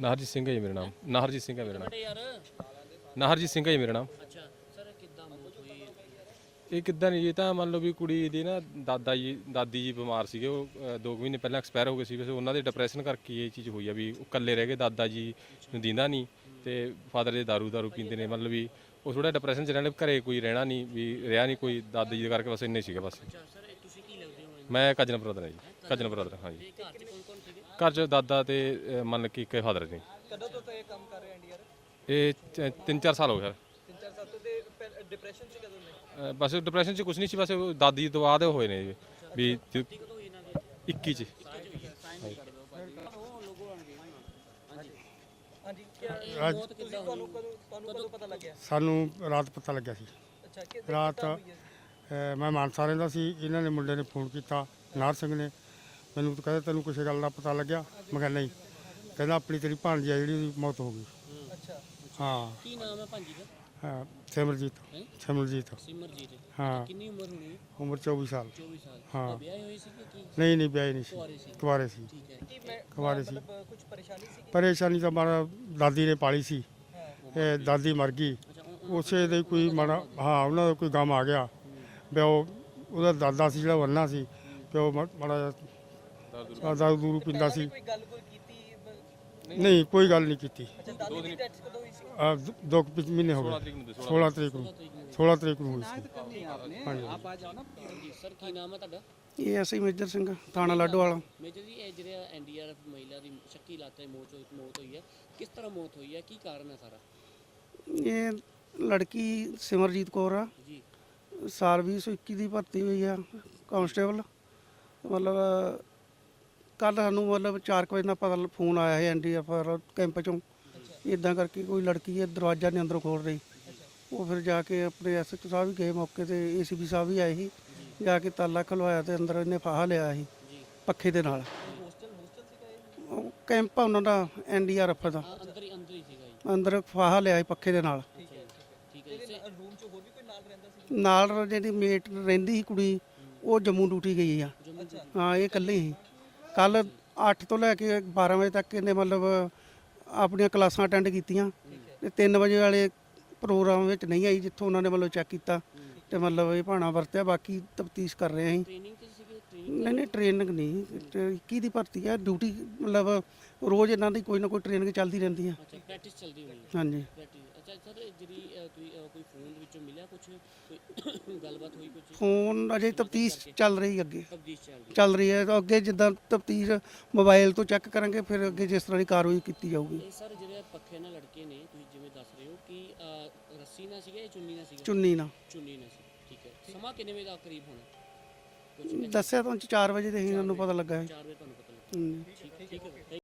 ਨਾਹਰਜੀਤ ਸਿੰਘ ਹੈ ਜੀ ਮੇਰਾ ਨਾਮ। ਨਾਹਰਜੀਤ ਸਿੰਘ ਹੈ ਮੇਰਾ ਨਾਮ। ਯਾਰ ਨਾਹਰਜੀਤ ਸਿੰਘ ਹੈ ਜੀ ਮੇਰਾ ਨਾਮ। ਅੱਛਾ ਸਰ ਕਿੱਦਾਂ ਮੌਤ ਹੋਈ ਇਹ ਕਿੱਦਾਂ ਨਹੀਂ ਇਹ ਤਾਂ ਮੰਨ ਲਓ ਵੀ ਕੁੜੀ ਦੀ ਨਾ ਦਾਦਾ ਜੀ ਦਾਦੀ ਜੀ ਬਿਮਾਰ ਸੀਗੇ ਉਹ 2 ਮਹੀਨੇ ਪਹਿਲਾਂ ਐਕਸਪਾਇਰ ਹੋ ਗਏ ਸੀ ਵੈਸੇ ਉਹਨਾਂ ਦੇ ਡਿਪਰੈਸ਼ਨ ਕਰਕੇ ਇਹ ਚੀਜ਼ ਹੋਈ ਆ ਵੀ ਉਹ ਇਕੱਲੇ ਰਹਿ ਗਏ ਦਾਦਾ ਜੀ ਨੂੰ ਦਿੰਦਾ ਨਹੀਂ ਤੇ ਫਾਦਰ ਦੇ ਦਾਰੂ ਦਾਰੂ ਪੀਂਦੇ ਨੇ ਮਤਲਬ ਵੀ ਉਹ ਥੋੜਾ ਡਿਪਰੈਸ਼ਨ ਚ ਰਹਿਣ ਘਰੇ ਕੋਈ ਰਹਿਣਾ ਨਹੀਂ ਵੀ ਰਿਹਾ ਨਹੀਂ ਕੋਈ ਦਾਦੀ ਜੀ ਦੇ ਕਰਕੇ ਬਸ ਇੰਨੇ ਸੀਗੇ ਬਸ। ਅੱਛਾ ਸਰ ਇਹ ਤੁਸੀਂ ਕੀ ਲੱਗਦੇ ਹੋ? ਮੈਂ ਕਜਨ ਬ੍ਰਦਰ ਹਾਂ ਜੀ ਕਜਨ ਬ੍ਰਦਰ ਹਾਂ ਜੀ ਤੇ ਘਰ 'ਚ ਕੌਣ ਕੌਣ ਸੀਗੇ? ਘਰ ਚ ਦਾਦਾ ਤੇ ਅ, ਮੰਨ ਕਿ ਇੱਕ ਫਾਦਰ ਨੇ। ਕਦੋਂ ਤੋਂ ਤੇ ਇਹ ਕੰਮ ਕਰ ਰਹੇ ਇੰਡੀਆ ਇਹ 3-4 ਸਾਲ ਹੋ ਗਏ ਸਰ। ਤਿੰਨ ਚਾਰ ਸਾਲ ਤੋਂ ਤੇ ਡਿਪਰੈਸ਼ਨ ਚ ਕਦੋਂ ਨੇ? ਅ, ਬਸ ਡਿਪਰੈਸ਼ਨ ਚ ਕੁਝ ਨਹੀਂ ਸੀ ਬਸ ਉਹ ਦਾਦੀ ਤੋਂ ਬਾਅਦ ਹੋਏ ਨੇ ਜੀ। ਵੀ ਜ- ਕਦੋਂ ਹੋਈ ਇਹਨਾਂ ਦੇ 21 ਚ। ਹਾਂਜੀ। ਕਿਆ ਇਹ ਮੌਤ ਕਿੱਦਾਂ ਹੋਈ ਤੁਹਾਨੂੰ ਕਦੋਂ ਤੁਹਾਨੂੰ ਕਦੋਂ ਪਤਾ ਲੱਗਿਆ? ਸਾਨੂੰ ਰਾਤ ਪਤਾ ਲੱਗਿਆ ਸੀ। ਅੱਛਾ ਕਿ ਰਾਤ ਅ, ਮੈਂ ਮਾਨਸਾ ਰਹਿੰਦਾ ਸੀ। ਇਹਨਾਂ ਨੇ ਮੁੰਡੇ ਨੇ ਫੋਨ ਕੀਤਾ। ਨਾਰ ਸਿੰਘ ਨੇ। ਮੈਨੂੰ ਤਾਂ ਕਹਿੰਦਾ ਤੈਨੂੰ ਕਿਸੇ ਗੱਲ ਦਾ ਪਤਾ ਲੱਗਿਆ? ਮੈਂ ਕਿਹਾ ਨਹੀਂ। ਕਹਿੰਦਾ ਆਪਣੀ ਤੇਰੀ ਭਾਣਜੀ ਆ ਜਿਹੜੀ ਉਹਦੀ ਮੌਤ ਹੋ ਗਈ। ਅੱਛਾ ਹਾਂ। ਕੀ ਨਾਮ ਹੈ ਭਾਂਜੀ ਦਾ? ਹਾਂ, ਸਿਮਰਜੀਤ। ਹੈਂ? ਸਿਮਰਜੀਤ। ਸਿਮਰਜੀਤ। ਹਾਂ। ਕਿੰਨੀ ਉਮਰ ਹੋਣੀ ਉਮਰ 24 ਸਾਲ। 24 ਸਾਲ। ਹਾਂ। ਵਿਆਹੇ ਹੋਏ ਸੀ ਕਿ ਕੀ? ਨਹੀਂ ਨਹੀਂ ਵਿਆਹੀ ਨਹੀਂ ਸੀ। ਕੁਆਰੇ ਸੀ। ਕੁਆਰੇ ਸੀ। ਠੀਕ ਹੈ। ਕੀ ਮੈਂ ਕੁਆਰੇ ਸੀ। ਮਤਲਬ ਕੁਝ ਪਰੇਸ਼ਾਨੀ ਸੀ? ਪਰੇਸ਼ਾਨੀ ਤਾਂ ਮਾਰਾ ਦਾਦੀ ਨੇ ਪਾਲੀ ਸੀ। ਇਹ ਦਾਦੀ ਮਰ ਗਈ। ਅੱਛਾ ਉਹ- ਉਸੇ ਦੇ ਕੋਈ ਮਾੜਾ ਹਾਂ ਉਹਨਾਂ ਦਾ ਕੋਈ ਗਮ ਆ ਗਿਆ। ਵੀ ਉਹ ਉਹਦਾ ਦਾਦਾ ਸੀ ਜਿਹੜਾ ਵਰਨਾ ਸੀ। ਤੇ ਉਹ ਮ- ਮਾੜਾ ਜਿਹਾ ਦਾਰੂ ਦੂਰੂ ਪੀਂਦਾ ਸੀ। ਕੋਈ ਗੱਲ ਕੋਈ ਕੀਤੀ ਬ- ਨਹੀਂ ਕੋਈ ਗੱਲ ਨਹੀਂ ਕੀਤੀ। ਅੱਛਾ ਦਾਦੀ ਦੀ ਡੈਥ ਕਦੋਂ ਹੋਈ ਸੀ? ਆ ਦੋ ਕੁ ਮਹੀਨੇ ਹੋ 16 ਗਏ ਤਰੀਕ ਨੂੰ 16 ਤਰੀਕ ਨੂੰ। 16 ਤਰੀਕ ਨੂੰ ਹੋਈ ਸੀ। ਜੀ ਸਰ ਕੀ ਨਾਮ ਹੈ ਤੁਹਾਡਾ? ਇਹ ਅਸੀਂ ਮੇਜਰ ਸਿੰਘ ਥਾਣਾ ਲਾਡੋ ਵਾਲਾ ਮੇਜਰ ਜੀ ਇਹ ਜਿਹੜਾ ਐਨਡੀਆਰਐਫ ਮਹਿਲਾ ਦੀ ਸ਼ੱਕੀ ਲਾਤੇ ਮੌਤ ਹੋਈ ਮੌਤ ਹੋਈ ਹੈ। ਕਿਸ ਤਰ੍ਹਾਂ ਮੌਤ ਹੋਈ ਹੈ? ਕੀ ਕਾਰਨ ਹੈ ਸਾਰਾ? ਇਹ ਲੜਕੀ ਸਿਮਰਜੀਤ ਕੌਰ ਆ। ਜੀ। ਸਾਲ 2021 ਦੀ ਭਰਤੀ ਹੋਈ ਆ ਕਾਂਸਟੇਬਲ। ਮਤਲਬ ਕੱਲ ਸਾਨੂੰ ਮਤਲਬ 4 ਵਜੇ ਨਾਲ ਪਤਾ ਫੋਨ ਆਇਆ ਹੈ ਐਨਡੀਐਫ ਕੈਂਪ ਚੋਂ। ਇਦਾਂ ਕਰਕੇ ਕੋਈ ਲੜਕੀ ਇਹ ਦਰਵਾਜ਼ਾ ਨਹੀਂ ਅੰਦਰੋਂ ਖੋਲ ਰਹੀ। ਉਹ ਫਿਰ ਜਾ ਕੇ ਆਪਣੇ ਐਸਐਚਓ ਸਾਹਿਬ ਵੀ ਗਏ ਮੌਕੇ ਤੇ ਏਸੀਬੀ ਸਾਹਿਬ ਵੀ ਆਏ ਸੀ। ਜਾ ਕੇ ਤਾਲਾ ਖਲਵਾਇਆ ਤੇ ਅੰਦਰ ਇਹਨੇ ਫਾਹਾ ਲਿਆ ਸੀ ਪੱਖੇ ਦੇ ਨਾਲ। ਉਹ ਕੈਂਪ ਆ ਉਹਨਾਂ ਦਾ ਐਨਡੀਆਰਐਫ ਦਾ ਹਾਂ, ਅੰਦਰ ਹੀ ਅੰਦਰ ਹੀ ਸੀਗਾ ਜੀ ਅੰਦਰ ਫਾਹਾ ਲਿਆ ਸੀ ਪੱਖੇ ਦੇ ਨਾਲ। ਨਾਲ ਜਿਹੜੀ ਮੇਟ ਰਹਿੰਦੀ ਸੀ ਕੁੜੀ ਉਹ ਜੰਮੂ ਡਿਊਟੀ ਗਈ ਆ। ਹਾਂ ਇਹ ਇਕੱਲੀ ਸੀ। ਕੱਲ 8 ਤੋਂ ਲੈ ਕੇ 12 ਵਜੇ ਤੱਕ ਇਹਨੇ ਮਤਲਬ ਆਪਣੀਆਂ ਕਲਾਸਾਂ ਅਟੈਂਡ ਕੀਤੀਆਂ। ਤੇ 3 ਵਜੇ ਵਾਲੇ ਪ੍ਰੋਗਰਾਮ ਵਿੱਚ ਨਹੀਂ ਆਈ ਜਿੱਥੋਂ ਉਹਨਾਂ ਨੇ ਮਤਲਬ ਚੈੱਕ ਕੀਤਾ ਤੇ ਮਤਲਬ ਇਹ ਭਾਣਾ ਵਰਤਿਆ ਬਾਕੀ ਤਫਤੀਸ਼ ਕਰ ਰਹੇ ਅਸੀਂ। ਸੀਗੇ ਟ੍ਰੇਨਿੰਗ ਨਹੀਂ ਨਹੀਂ ਟ੍ਰੇਨਿੰਗ ਨਹੀਂ ਕੀ ਦੀ ਭਰਤੀ ਆ। ਡਿਊਟੀ ਮਤਲਬ ਰੋਜ਼ ਇਹਨਾਂ ਦੀ ਕੋਈ ਨਾ ਕੋਈ ਟ੍ਰੇਨਿੰਗ ਚੱਲਦੀ ਰਹਿੰਦੀ ਆ। ਅੱਛਾ ਪ੍ਰੈਕਟਿਸ ਚੱਲਦੀ ਹੋਣੀ ਹੈ ਹਾਂਜੀ। ਅੱਛਾ ਸਰ ਜਿਹੜੀ ਅ, ਤੁਸੀਂ ਅ, ਕੋਈ ਫੋਨ ਦੇ ਵਿੱਚੋਂ ਮਿਲਿਆ ਕੁਝ ਕੋਈ ਗੱਲਬਾਤ ਹੋਈ ਕੁਝ ਫੋਨ ਅਜੇ ਤਫਤੀਸ਼ ਚੱਲ ਰਹੀ ਅੱਗੇ। ਚੱਲ ਰਹੀ ਚੱਲ ਰਹੀ ਹੈ। ਤਾਂ ਅੱਗੇ ਜਿੱਦਾਂ ਤਫਤੀਸ਼ ਮੋਬਾਈਲ ਤੋਂ ਚੈੱਕ ਕਰਾਂਗੇ ਫਿਰ ਅੱਗੇ ਜਿਸ ਤਰ੍ਹਾਂ ਦੀ ਕਾਰਵਾਈ ਕੀਤੀ ਜਾਊਗੀ। ਇਹ ਸਰ ਜਿਹੜੇ ਪੱਖੇ ਨਾਲ ਲੜਕੇ ਨੇ ਤੁਸੀਂ ਜਿਵੇਂ ਦੱਸ ਰਹੇ ਹੋ ਕਿ ਅ, ਰੱਸੀ ਨਾਲ ਸੀਗਾ ਜਾਂ ਚੁੰਨੀ ਨਾਲ ਸੀਗਾ? ਚੁੰਨੀ ਨਾਲ। ਚੁੰਨੀ ਨਾਲ ਸੀ। ਠੀਕ ਹੈ। ਸਮਾਂ ਕਿੰਨੇ ਵਜੇ ਦਾ ਕਰੀਬ ਹੋਣਾ? ਕੁਝ ਦੱਸਿਆ ਤਾਂ 4 ਵਜੇ ਦੇ ਹੀ ਇਹਨਾਂ ਨੂੰ ਪਤਾ ਲੱਗਾ ਹੈ। 4 ਵਜੇ ਤੁਹਾਨੂੰ ਪਤਾ ਲੱਗਾ। ਹਮ। ਠੀਕ ਠੀਕ ਹੈ।